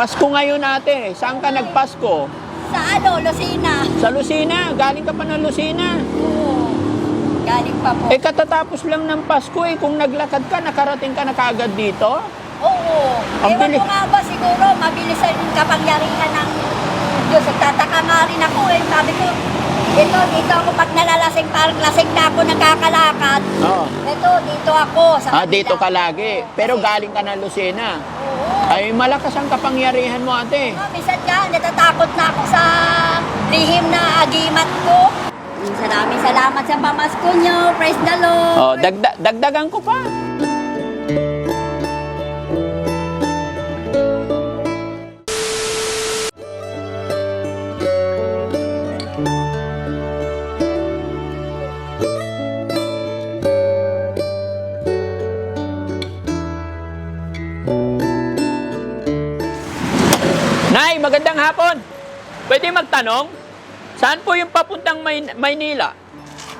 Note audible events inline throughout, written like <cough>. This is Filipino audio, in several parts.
Pasko ngayon ate. Saan ka nagpasko? Sa ano, Lucina. Sa Lucina. Galing ka pa ng Lucina. Oo. Galing pa po. Eh katatapos lang ng Pasko eh. Kung naglakad ka, nakarating ka na kaagad dito. Oo. Ang Ewan bilis. ko nga ba siguro, mabilis ang kapangyarihan ng Diyos. Nagtataka nga rin ako eh. Sabi ko, ito, dito ako pag nalalasing, parang lasing na ako nagkakalakad. Oo. Ito, dito ako. Sa Ah, kabila. dito ka lagi. Pero galing ka ng Lucena. Ay, malakas ang kapangyarihan mo ate. Oh, minsan dyan, natatakot na ako sa lihim na agimat ko. Maraming salamat sa pamasko nyo. Praise the Lord. Oh, dagda- dagdagan ko pa. Magtanong? Saan po yung papuntang May- Maynila?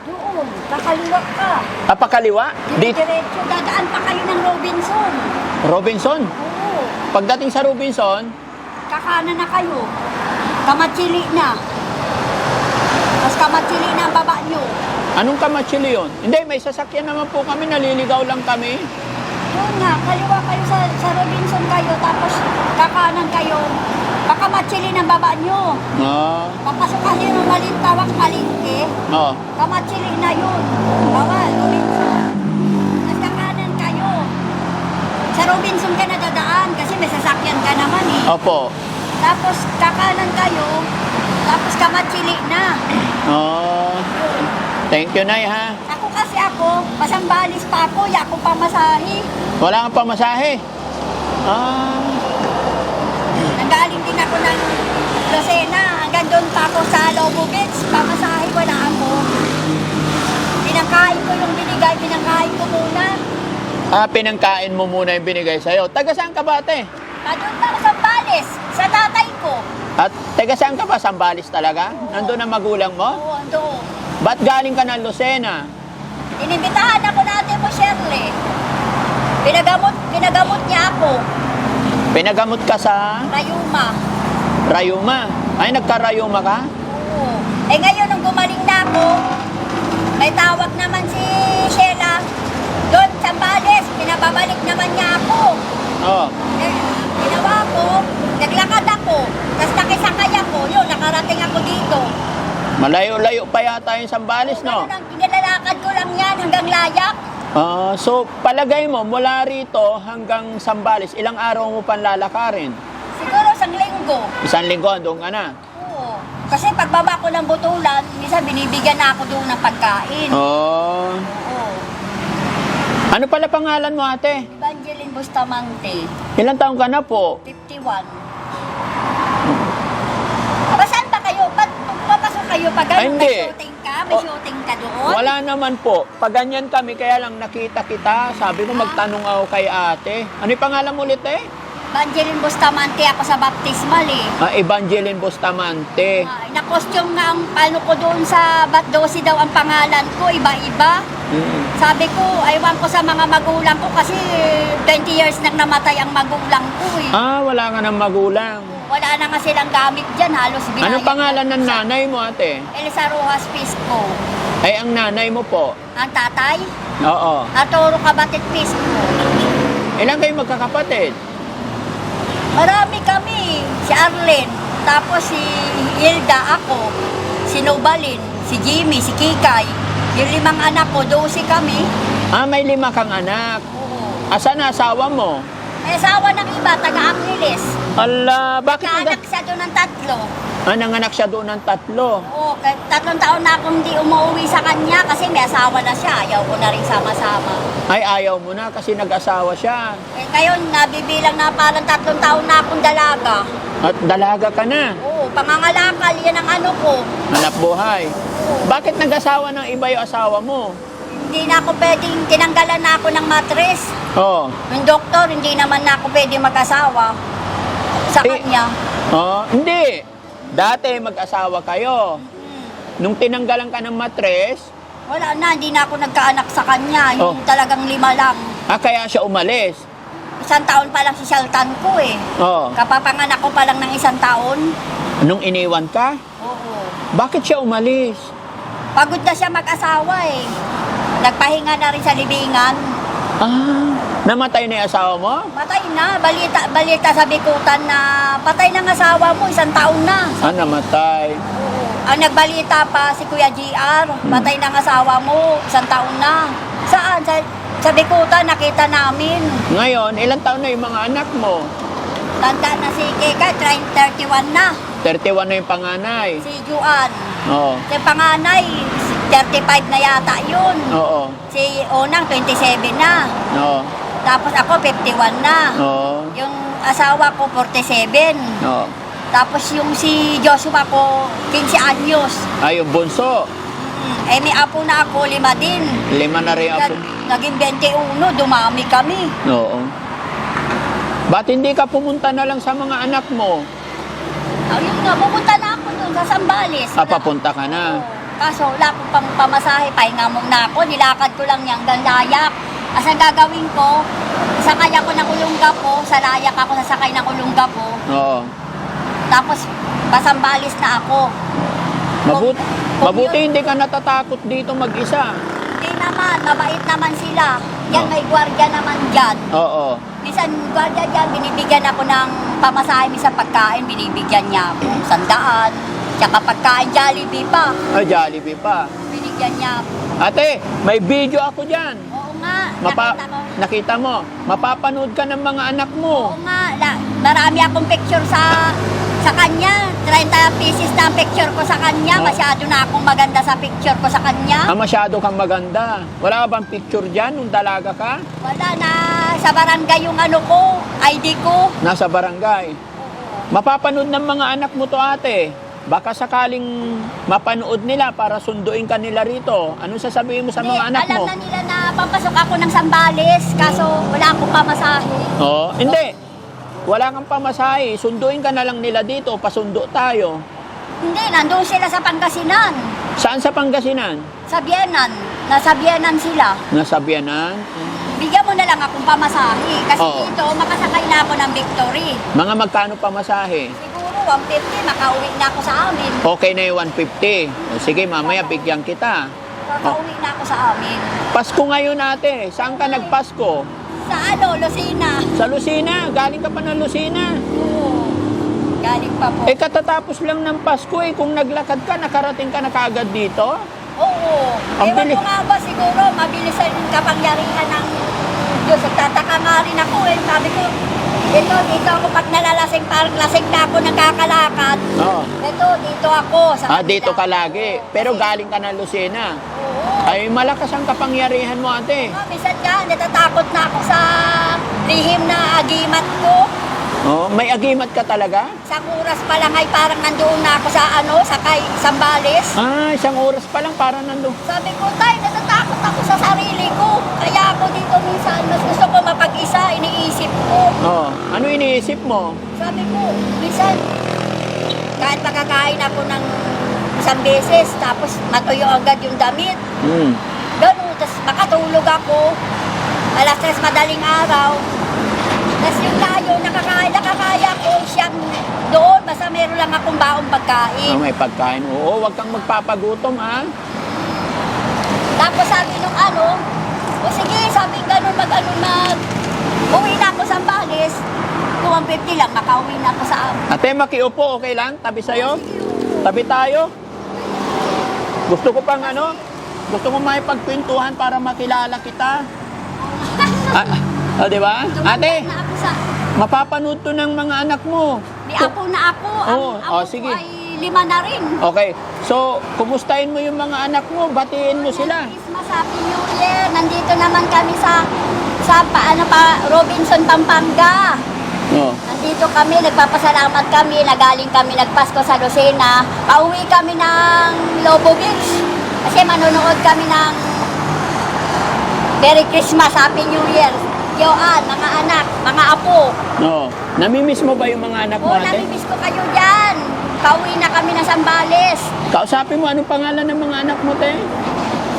Doon, kakaliwa ka. Papakaliwa? Dito. Diretso, dadaan pa kayo ng Robinson. Robinson. Oo, Pagdating sa Robinson, kakanan na kayo. Kamatsili na. Mas kamatsili na ang baba nyo. anong kamatsili yun? Hindi, may sasakyan naman po kami, naliligaw lang kami. Doon nga, kaliwa kayo sa, sa Robinson kayo, tapos kakanan kayo. Pakamatsili ng baba nyo. Ah, Papasok kayo ng malintawang palingke. oo. Kamatsili na yun. Bawal, Robinson. Tapos kakanan kayo. Sa Robinson ka nadadaan kasi may sasakyan ka naman eh. Opo. Tapos kakanan kayo. Tapos kamatsili na. Oh, thank you, Nay, ha? Ako kasi ako, pasambalis pa ako, ya ako pamasahe. Wala kang pamasahe. Ah, ako ng Lucena. Hanggang doon pa ako sa Lobo Beach. Pamasahe wala ako. Pinangkain ko yung binigay, pinangkain ko muna. ah, pinangkain mo muna yung binigay sa'yo. Taga saan ka ba, ate? Nandun pa ako sa Balis, sa tatay ko. At taga saan ka ba? Sambalis talaga? Nandun ang magulang mo? Oo, doon. Ba't galing ka ng Lucena? Inimbitahan ako natin mo, Shirley. Pinagamot, pinagamot niya ako. Pinagamot ka sa Rayuma. Rayuma. Ay, nagka-Rayuma ka? Oo. Eh ngayon, nung gumaling na ako, may tawag naman si Sheila. Doon sa Balis, pinababalik naman niya ako. Oo. Eh, ginawa ko, naglakad ako. Tapos nakisakay ako. Yun, nakarating ako dito. Malayo-layo pa yata yung Sambalis, no? Ganun ang ko lang yan hanggang layak. Ah, so, palagay mo, mula rito hanggang Sambales, ilang araw mo pang lalakarin? Siguro sa linggo. Isang linggo, doon ka na. Oo. Kasi pagbaba ko ng butulan, minsan binibigyan na ako doon ng pagkain. Oh. Oo. Ano pala pangalan mo, ate? Evangeline Bustamante, Ilang taong ka na po? 51. Aba, saan ba kayo? Ba't papasok kayo pag Ay, ganun? hindi. May shooting ka? May O- shooting ka doon? Wala naman po. Pag ganyan kami, kaya lang nakita kita. Sabi ko, magtanong ako kay ate. Ano yung pangalan mo ulit eh? Evangeline Bustamante ako sa baptismal eh. Ah, Evangeline Bustamante. Ay, na-costume nga ang ano ko doon sa Batdosi daw ang pangalan ko, iba-iba. Mm. Sabi ko, aywan ko sa mga magulang ko kasi 20 years nang namatay ang magulang ko eh. Ah, wala ka ng magulang. Wala na nga silang gamit dyan, halos binayad. Anong pangalan ng nanay mo, ate? Elsa Rojas Pisco. Ay, ang nanay mo po. Ang tatay, Oo. Arturo Cabatit Pisco. Ilan kayo magkakapatid? Marami kami. Si Arlen, tapos si Hilda, ako, si Nobalin, si Jimmy, si Kikay. Yung limang anak ko, 12 kami. Ah, may lima kang anak. Oo. Asan na asawa mo? May asawa ng iba, taga-Angeles. Ala, bakit Kaanak nag- siya doon ng tatlo. ah, nanganak siya doon ng tatlo? Oo, kahit tatlong taon na akong hindi umuwi sa kanya kasi may asawa na siya. Ayaw ko na rin sama-sama. Ay, ayaw mo na kasi nag-asawa siya. Eh, ngayon, nabibilang na parang tatlong taon na akong dalaga. At dalaga ka na. Oo, pangangalakal, yan ang ano ko. Hanap buhay. Bakit nag-asawa ng iba yung asawa mo? Hindi na ako pwedeng, tinanggalan na ako ng matres. Oh. Yung doktor, hindi naman na ako pwede mag-asawa sa Eh, kanya. Oh, hindi. Dati mag-asawa kayo. Hmm. Nung tinanggalan ka ng matres, Wala na, hindi na ako nagkaanak sa kanya. Yung Oh. talagang lima lang. ah, kaya siya umalis. isang taon pa lang si Shelton ko eh. Oo. Kapapanganak ko pa lang ng isang taon. Nung iniwan ka, Oo. bakit siya umalis? Pagod na siya mag-asawa eh. Nagpahinga na rin sa libingan. Ah, namatay na yung asawa mo? Patay na. Balita, balita sa bikutan na patay ng asawa mo, isang taon na. Ah, namatay. Ang nagbalita pa si Kuya GR, patay ng asawa mo, isang taon na. Saan? Sa, sa bikutan, nakita namin. Ngayon, ilang taon na yung mga anak mo? Tanda na si Keka, 30, 31 na. 31 na yung panganay. Si Juan. Oo. Si panganay, 35 na yata yun. Oo. Si Onang, 27 na. Oo. Tapos ako, 51 na. Oo. Yung asawa ko, 47. Oo. Tapos yung si Joshua ko, 15 anyos. Ay, yung bunso. Hmm, Eh, may apo na ako, lima din. Lima na rin. Nag- Naging 21, dumami kami. Oo. Ba't hindi ka pumunta na lang sa mga anak mo? Ayun nga, pupunta na ako doon sa Sambales. Ah, papunta ka na. Oo. Kaso wala akong pang pamasahe, pahinga muna ako, nilakad ko lang yung gandayak. As ang gagawin ko, sakay ako ng ulungga po, sa layak ako sasakay ng ulungga po. Oo. Tapos, pasambales na ako. Mabut Kung- mabuti kung hindi ka natatakot dito mag-isa. Hindi naman, mabait naman sila. Yan, Oo. may gwardiya naman dyan. Oo. Minsan, gwardiya dyan, binibigyan ako ng pamasahe. Minsan pagkain, binibigyan niya ako. Sandaan. Tsaka pagkain, Jollibee pa. Ay, Jollibee pa. Binigyan niya ako. Ate, may video ako dyan. Oo nga, Mapa nakita ko. nakita mo, mapapanood ka ng mga anak mo. Oo nga, la, marami akong picture sa sa kanya. 30 pieces na ang picture ko sa kanya. Oo. Masyado na akong maganda sa picture ko sa kanya. Ah, masyado kang maganda. Wala ka bang picture dyan nung dalaga ka? Wala na sa barangay yung ano ko, ID ko. Nasa barangay. Oo. Mapapanood ng mga anak mo to ate. Baka sakaling mapanood nila para sunduin ka nila rito. Ano sasabihin mo sa Hindi, mga anak alam mo? na nila na papasok ako ng Sambales, kaso wala akong pamasahe. Oo, hindi. Wala kang pamasahe. Sunduin ka na lang nila dito. Pasundo tayo. Hindi, nandun sila sa Pangasinan. Saan sa Pangasinan? Sa Bienan. Nasa Bienan sila. Nasa Bianan? Bigyan mo na lang akong pamasahe. Kasi Oo. dito, makasakay na ako ng Victory. Mga magkano pamasahe? Siguro 150, makauwi na ako sa amin. Okay na yung 150. O, sige, mamaya bigyan kita. Makauwi na ako sa amin. Pasko ngayon ate. Saan ka nagpasko? Sa ano, Lucina. Sa Lucina. Galing ka pa ng Lucina. Oo. Galing pa po. Eh katatapos lang ng Pasko eh. Kung naglakad ka, nakarating ka na kaagad dito. Oo. Ang Ewan bilis. ko nga ba siguro, mabilis ang kapangyarihan ng Diyos. Nagtataka nga rin ako eh. Sabi ko, ito, dito ako pag nalalasing, parang lasing na ako nagkakalakad. Oo. Ito, dito ako. Sa Ah, kabila. dito ka lagi. Pero Kasi- galing ka ng Lucena. Oo. Ay, malakas ang kapangyarihan mo ate. Ah, minsan nga, natatakot na ako sa lihim na agimat ko. Oh, may agimat ka talaga? Sa oras pa lang ay parang nandoon na ako sa ano, sa kay Sambales. Ah, isang oras pa lang para nandun. Sabi ko, tay, natatakot ako sa sarili ko. Kaya ako dito minsan, mas gusto ko mapag-isa, iniisip ko. Oh, ano iniisip mo? Sabi ko, minsan, kahit makakain ako ng isang beses, tapos matuyo agad yung damit. Hmm. Ganun, tapos makatulog ako. Alas tres madaling araw. Tapos yung tayo, nakakaya, nakakaya ko siyang doon. Basta meron lang akong baong Ah, pagkain. may pagkain. Oo, wag kang magpapagutom ah. Tapos sabi nung ano, o sige, sabi ganun mag ano mag, uwi na ako sa Bangis. 250 lang, makauwi na ako sa amin. Ate, makiupo, okay lang? Tabi sa'yo? Tabi tayo? Gusto ko pang ano? Gusto ko may pagkwentuhan para makilala kita. Ah, ah, di ba? Ate, mapapanood to ng mga anak mo. may apo na ako. Ang apo oh, ko sige. ay lima na rin. Okay. So, kumustahin mo yung mga anak mo? Batiin mo sila. Christmas, Happy New Year. Nandito naman kami sa sa paano pa Robinson Pampanga. Oh. Nandito kami, nagpapasalamat kami, nagaling kami nagpasko sa Lucena. Pauwi kami ng Lobo Beach. Kasi manonood kami ng Merry Christmas, Happy New Year. Yoan, mga anak, mga apo. No. Namimiss mo ba yung mga anak mo, Oo, ate? namimiss ko kayo dyan. Pauwi na kami ng Sambales. Kausapin mo, anong pangalan ng mga anak mo, te?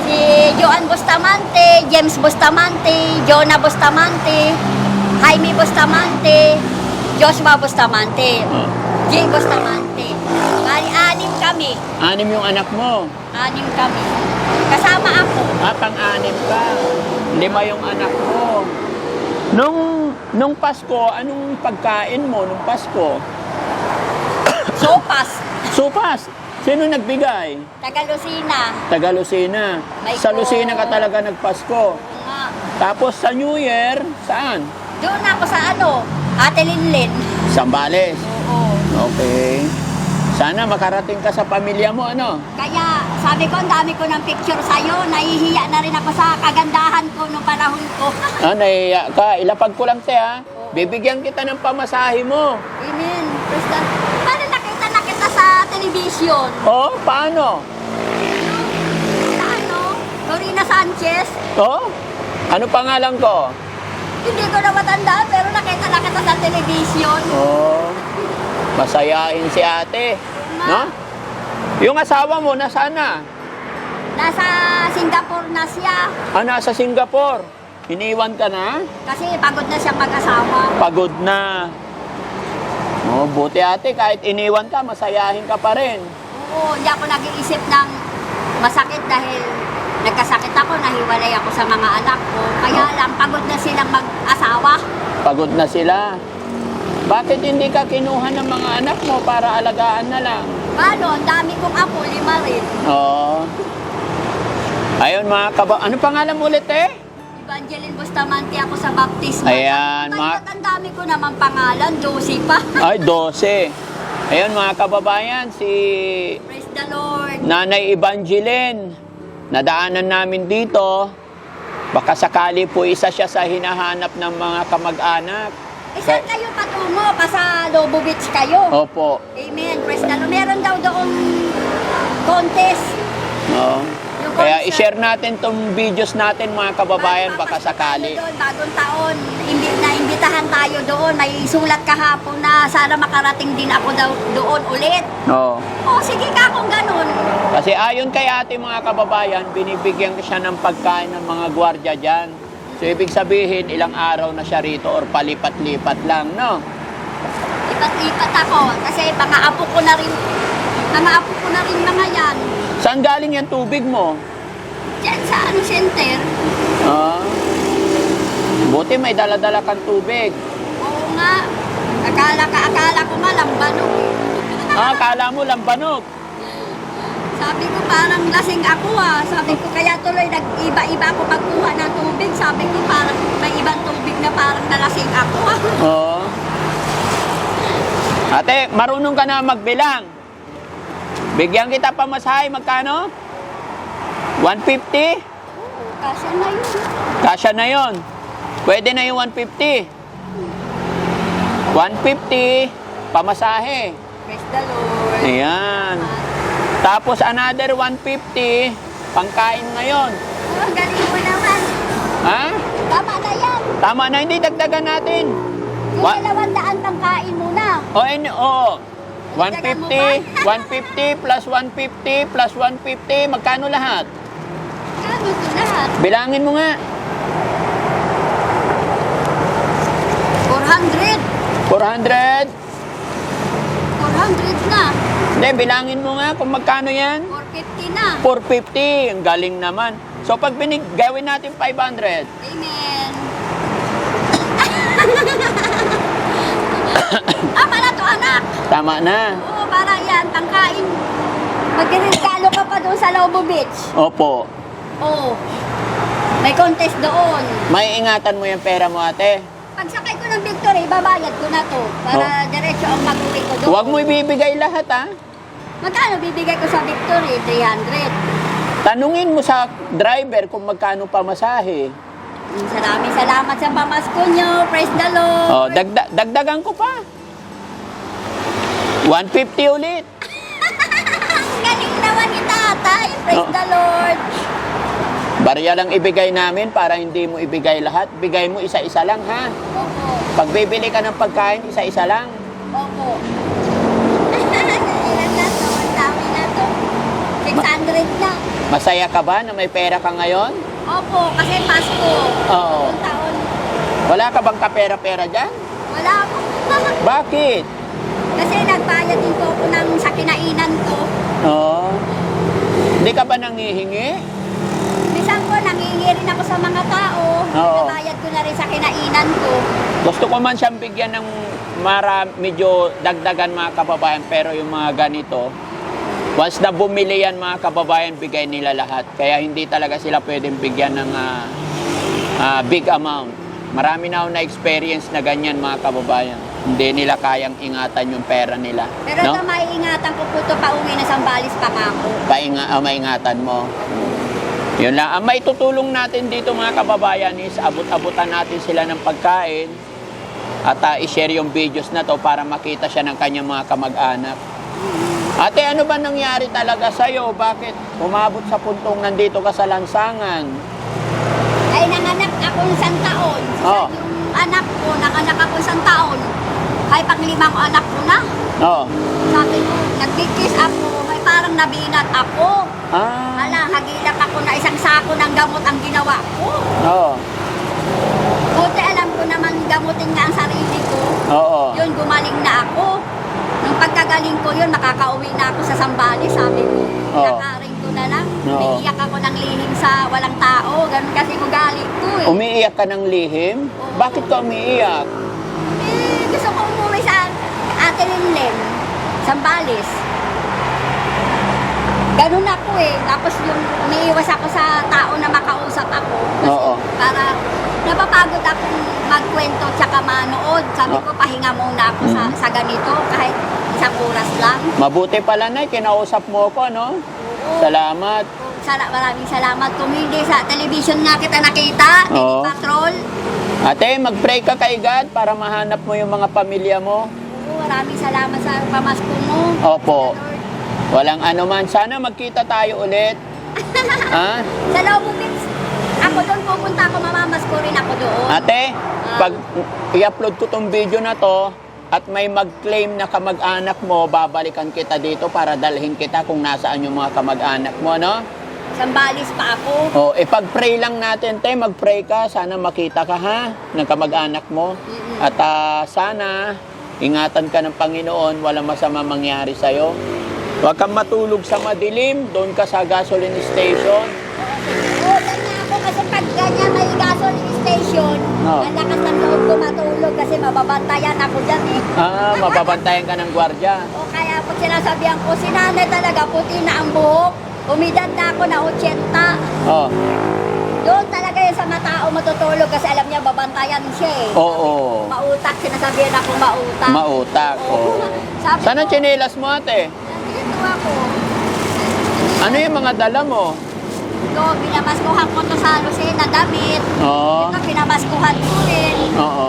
Si Joan Bustamante, James Bustamante, Jonah Bustamante, Jaime Bustamante, Joshua Bustamante, Oh. Jay Bustamante. Bali, anim kami. Anim yung anak mo. Anim kami. Kasama ako. Ah, pang-anim ka. Lima yung anak mo. Nung, nung Pasko, anong pagkain mo nung Pasko? Sopas. Supas. Sino nagbigay? Taga Lucina. Taga Lucina. May Sa ko- Lucina ka talaga nagpasko. Nga. Tapos sa New Year, saan? Doon ako sa ano, Ate Linlin. Sambales. Oo. Okay. Sana makarating ka sa pamilya mo, ano? Kaya sabi ko, ang dami ko ng picture sa'yo. Nahihiya na rin ako sa kagandahan ko noong panahon ko. Ah, nahiya ka. Ilapag ko lang, te, ha? Bibigyan kita ng pamasahe mo. Amen. Praise God. Paano nakita na kita television? Oh, paano? Sa ano? Corina Sanchez? Oh? Ano pangalan ko? Hindi ko na matandaan pero nakita na kita sa television. Oh, masayain si ate. No? Yung asawa mo, nasaan na? Nasa Singapore na siya. Ah, nasa Singapore. Iniwan ka na? Kasi pagod na siya mag-asawa. Pagod na. Oh, buti ate, kahit iniwan ka, masayahin ka pa rin. Oo, hindi ako nag-iisip ng masakit dahil nagkasakit ako, nahiwalay ako sa mga anak ko. Kaya lang, pagod na silang mag-asawa. Pagod na sila. Bakit hindi ka kinuha ng mga anak mo para alagaan na lang? Paano? Ang dami kong apo, lima rin. Oo. Ayun mga kaba... Ano pangalan mo ulit eh? Evangeline Bustamante ako sa baptismo. Ayan, Ay, mga- ang dami ko naman pangalan, Josie pa. <laughs> Ay, 12. Ayun mga kababayan, si Praise the Lord. Nanay Evangeline. Nadaanan namin dito. Baka sakali po isa siya sa hinahanap ng mga kamag-anak. Eh, saan kayo patungo? Pa sa Lobo Beach kayo? Opo. Amen. Praise the Lord. Meron daw doong contest. Oo. Yung Kaya i-share natin tong videos natin mga kababayan baka sakali. Doon, bagong taon, imbi, naimbitahan tayo doon. May sulat kahapon na sana makarating din ako daw doon ulit. Oo. O sige ka kung ganun. Kasi ayon kay ating mga kababayan, binibigyan siya ng pagkain ng mga gwardiya dyan. So ibig sabihin, ilang araw na siya rito or palipat-lipat lang, no? Ipat-ipat ako kasi mga apo ko na rin, mga apo ko na rin mga yan. Saan galing yung tubig mo? Diyan sa ano center. Ah. Buti may dala-dala kang tubig. Oo nga. Akala ka, akala ko malambano. <laughs> Ah, kala mo lambanog. Sabi ko parang lasing ako ah. Sabi ko kaya tuloy nag-iba-iba ako pagkuha ng tubig. Sabi ko parang may ibang tubig na parang nalasing ako ah. Oo. Ate, marunong ka na magbilang. Bigyan kita pa masahe, magkano? 150? Oo, kasi na yun. Kasya na yon. Pwede na yung 150. 150, pamasahe. Praise the Lord. Ayan. Tapos another 150, pangkain ngayon. Oh, galing mo naman. Ha? Tama na yan. Tama na, hindi dagdagan natin. Yung Wa- dalawang daan pang kain muna. O, and, oo. 150, 150 plus 150 plus 150, magkano lahat? Ano ito lahat? Bilangin mo nga. 400. 400. 400 na. Hindi, bilangin mo nga kung magkano yan. 450 na. 450, ang galing naman. So pag binig, gawin natin 500. Amen. <coughs> ah, anak. Tama na. Oo, para yan, pangkain. Magregalo ka pa doon sa Lobo Beach. Opo. Oo. May contest doon. May ingatan mo yung pera mo, ate. Pagsakay ko ng Victory, babayad ko na to. Para diretso ang mag-uwi ko doon. Huwag mo ibibigay lahat, ha? Magkano bibigay ko sa Victory? 300. Tanungin mo sa driver kung magkano pamasahe. Maraming salamat sa pamasko nyo. Praise the Lord. Oh, dagda- dagdagan ko pa. 150 ulit. <laughs> Galing naman ni tatay. Praise Oh. the Lord. Barya lang ibigay namin para hindi mo ibigay lahat. Bigay mo isa-isa lang, ha? Opo. Pag bibili ka ng pagkain, isa-isa lang. Opo. <laughs> Ilan na to? Ang dami na to. 600 na. Masaya ka ba na may pera ka ngayon? Opo, kasi Pasko. Oo. Taon. Wala ka bang kapera-pera dyan? Wala po. <laughs> Bakit? Kasi nagbayad din po ako ng sa kinainan ko. Oo. Hindi ka ba nangihingi? Minsan po, nangingi rin ako sa mga tao. Oo. Nabayad ko na rin sa kinainan ko. Gusto ko man siyang bigyan ng mara, medyo dagdagan mga kababayan, pero yung mga ganito, once na bumili yan mga kababayan, bigay nila lahat. Kaya hindi talaga sila pwedeng bigyan ng ah, ah, big amount. Marami na ako na-experience na ganyan mga kababayan. Hindi nila kayang ingatan yung pera nila. Pero no? ito, maiingatan ko po ito pa uwi na Sambales pa nga ako. Painga, ah, maingatan mo. Yun lang. Ang maitutulong natin dito mga kababayan is abot-abutan natin sila ng pagkain at ah, i-share yung videos na to para makita siya ng kanyang mga kamag-anak. Ate, ano ba nangyari talaga sa'yo? Bakit umabot sa puntong nandito ka sa lansangan? Ay, nanganak ako isang taon. Oo. Yung anak ko, nanganak ako isang taon. Ay, panglimang anak ko na. Oo. Sabi ko, nagkikis ako, may parang nabinat ako. Ah. Hala, hagilak ako na isang sako ng gamot ang ginawa ko. Oo. Buti alam ko naman gamutin nga ang sarili ko. Oo. Yun, gumaling na ako. Nung pagkagaling ko yun, makakauwi na ako sa Sambales, sabi ko. Oo. Nakaring ko na lang. Oo. Naiiyak ako ng lihim sa walang tao. Ganun kasi ugali ko eh. Umiiyak ka ng lihim? Bakit ka umiiyak? Gusto ko umuwi sa Ate Linlen, Sambales. Ganun ako eh. Tapos yung umiiwas ako sa tao na makausap ako. Kasi Oo. para napapagod akong magkwento tsaka manood. Sabi Oo. ko, pahinga muna ako sa, Mhm. sa ganito kahit isang oras lang. Mabuti pala na, kinausap mo ko, no? Oo. Salamat. Sala, maraming salamat. Kung hindi sa television nga kita nakita, Oo. Patrol. Ate, mag-pray ka kay God para mahanap mo yung mga pamilya mo. Oo, maraming salamat sa pamasko mo. Opo. Walang ano man. Sana magkita tayo ulit. <laughs> ha? Sa Beach, ako doon pupunta ako, mamamas ko rin ako doon. Ate, pag i-upload ko tong video na to at may mag-claim na kamag-anak mo, babalikan kita dito para dalhin kita kung nasaan yung mga kamag-anak mo, no? Sambales pa ako. O, ipag-pray lang natin, te. Mag-pray ka. Sana makita ka, ha? Ng kamag-anak mo. Mm-mm. At ah, sana, ingatan ka ng Panginoon. Walang masama mangyari sa'yo. Huwag kang matulog sa madilim. Doon ka sa gasoline station. Oo, nga ako kasi pag ganyan may gasoline station, Oo. ang lakas ng loob ko matulog kasi mababantayan ako dyan eh. Ah, mababantayan ka ng gwardya. <laughs> O kaya pag sinasabihan ko, si nanay talaga puti na ang buhok, umidad na ako na 80. Oh, Doon talaga yun sa matao matutulog kasi alam niya babantayan siya eh. oo. Mautak, sinasabihan ako mautak. Mautak. Oo. oo. <laughs> Sabi Sana ko, chinelas mo, ate. Nandito ako. Ano yung mga dala mo? Ito, pinamaskuhan ko to sa Lucena damit. Oo. Ito, pinamaskuhan ko rin. Oo.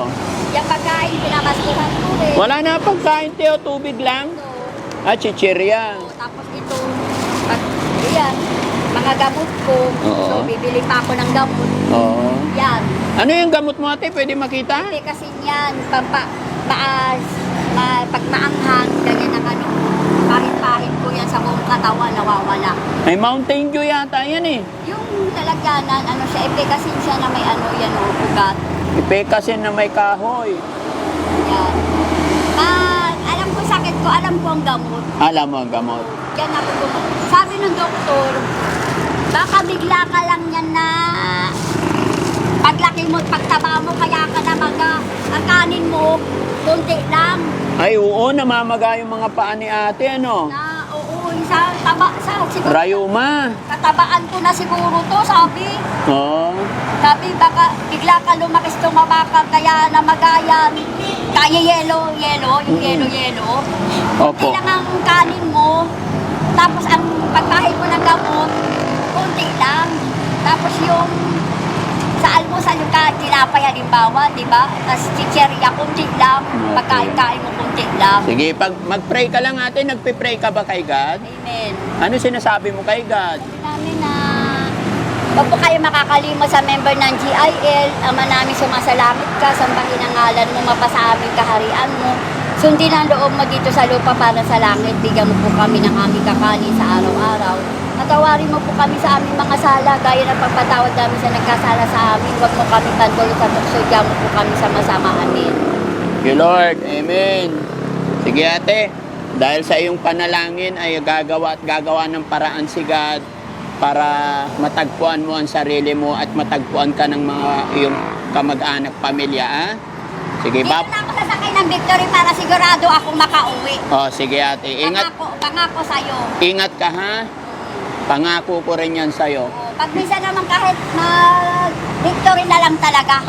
Yung pagkain, pinamaskuhan ko rin. Wala na pagkain, Teo. Tubig lang. Ito. Ah, chichirya. Tapos ito, pag, mga gamot ko. Oo. So, bibili pa ako ng gamot. Oo. Yan. Ano yung gamot mo, ate? Pwede makita? Kasi kasi yan, pampa, paas, ma, pag maanghang, ganyan ang ano, pahit-pahit ko yan sa buong katawan, nawawala. May Mountain Dew yata yan eh. Yung talagyanan, ano siya, epekasin siya na may ano yan, o, ugat. Ipekasin na may kahoy. Yan. Pag alam ko sakit ko, alam ko ang gamot. Alam mo ang gamot. Yan ako gumot. Sabi ng doktor, baka bigla ka lang yan na paglaki mo at pagtaba mo, kaya ka na maga. Ang kanin mo, kunti lang. Ay, oo, namamaga yung mga paa ni ate, ano? Na, oo, sa taba, sa siguro. Rayuma. Katabaan ko na siguro to, sabi. Oo. Sabi, baka bigla ka lumaki tumaba ka, kaya namagayan. Kaya yelo, yelo, yung Mm-mm. yelo, yelo. Opo. Kailangan ang kanin mo, tapos ang pagkain mo ng gamot, kunti lang. Tapos yung sa almusal yung tinapay halimbawa, di ba? Tapos chicheria, kunti lang. Okay. Pagkain-kain mo, kunti lang. Sige, pag mag-pray ka lang ate, nagpe-pray ka ba kay God? Amen. Ano sinasabi mo kay God? Sabi namin na Huwag po kayo makakalimot sa member ng GIL. Ama namin sumasalamit ka, sambahin ang ngalan mo, mapasa aming kaharian mo. Sundin ang loob mo dito sa lupa para sa langit. Bigyan mo po kami ng aming kakanin sa araw-araw. Patawarin mo po kami sa aming mga sala, gaya ng pagpatawad namin sa nagkasala sa amin. Huwag mo kami tantulo sa tukso, mo po kami sa masama. Amen. Thank you, Lord. Amen. Sige, ate. Dahil sa iyong panalangin ay gagawa at gagawa ng paraan si God para matagpuan mo ang sarili mo at matagpuan ka ng mga iyong kamag-anak pamilya, ah? Sige, Dito bab. na ako sasakay ng victory para sigurado akong makauwi. Oh, sige, ate. Ingat, Pangako, pangako sa'yo. ingat ka, ha? Pangako ko rin yan sa'yo. Pag minsan naman kahit mag-victory na lang talaga.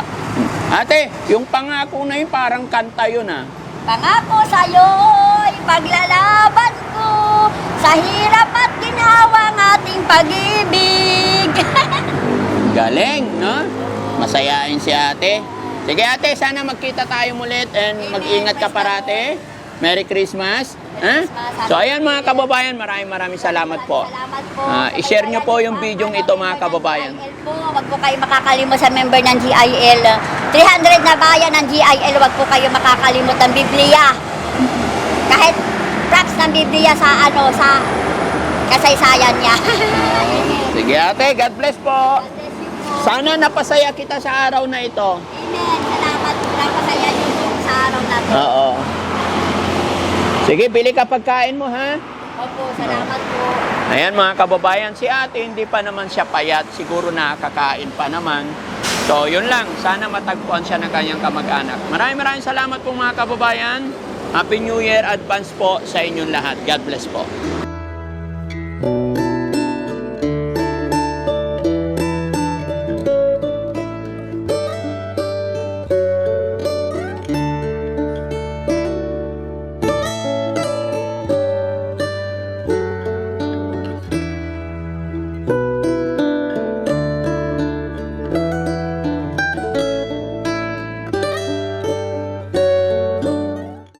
Ate, yung pangako na yun, parang kanta yun, ah. Pangako sa'yo, paglalaban ko sa hirap at ginhawang ating pag-ibig. <laughs> Galing, no? Masayain si ate. Sige ate, sana magkita tayo mulit and mag-ingat ka parate. Merry Christmas. Ha? So ayan mga kababayan, maraming maraming salamat po. Salamat po. Ah, i-share nyo po yung video ito mga kababayan. Po, wag po kayo makakalimot sa member ng GIL. 300 na bayan ng GIL, wag po kayo makakalimot ng Biblia. Kahit props ng Biblia sa ano, sa kasaysayan niya. <laughs> Sige ate, God bless po. God bless you po. Sana napasaya kita sa araw na ito. Amen. Salamat. Napasaya niyo po sa araw natin. Oo. Sige, bili ka pagkain mo ha. Opo, salamat po. Ayan mga kababayan, si ate hindi pa naman siya payat, siguro nakakain pa naman. So yun lang, sana matagpuan siya ng kanyang kamag-anak. Maraming maraming salamat po mga kababayan. Happy New Year advance po sa inyong lahat. God bless po.